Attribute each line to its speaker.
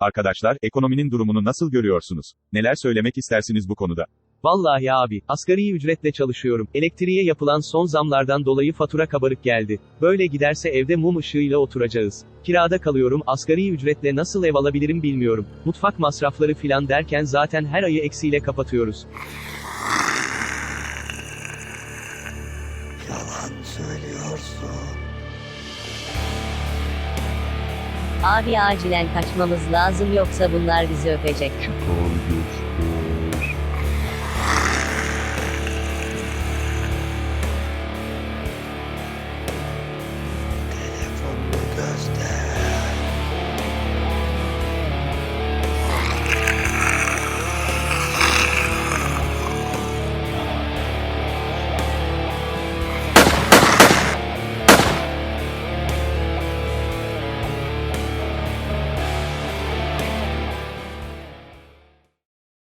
Speaker 1: Arkadaşlar, ekonominin durumunu nasıl görüyorsunuz? Neler söylemek istersiniz bu konuda?
Speaker 2: Vallahi abi, asgari ücretle çalışıyorum. Elektriğe yapılan son zamlardan dolayı fatura kabarık geldi. Böyle giderse evde mum ışığıyla oturacağız. Kirada kalıyorum, asgari ücretle nasıl ev alabilirim bilmiyorum. Mutfak masrafları filan derken zaten her ayı eksiyle kapatıyoruz.
Speaker 3: Yalan söylüyorsun.
Speaker 4: Abi acilen kaçmamız lazım yoksa bunlar bizi öpecek.
Speaker 3: Çukur.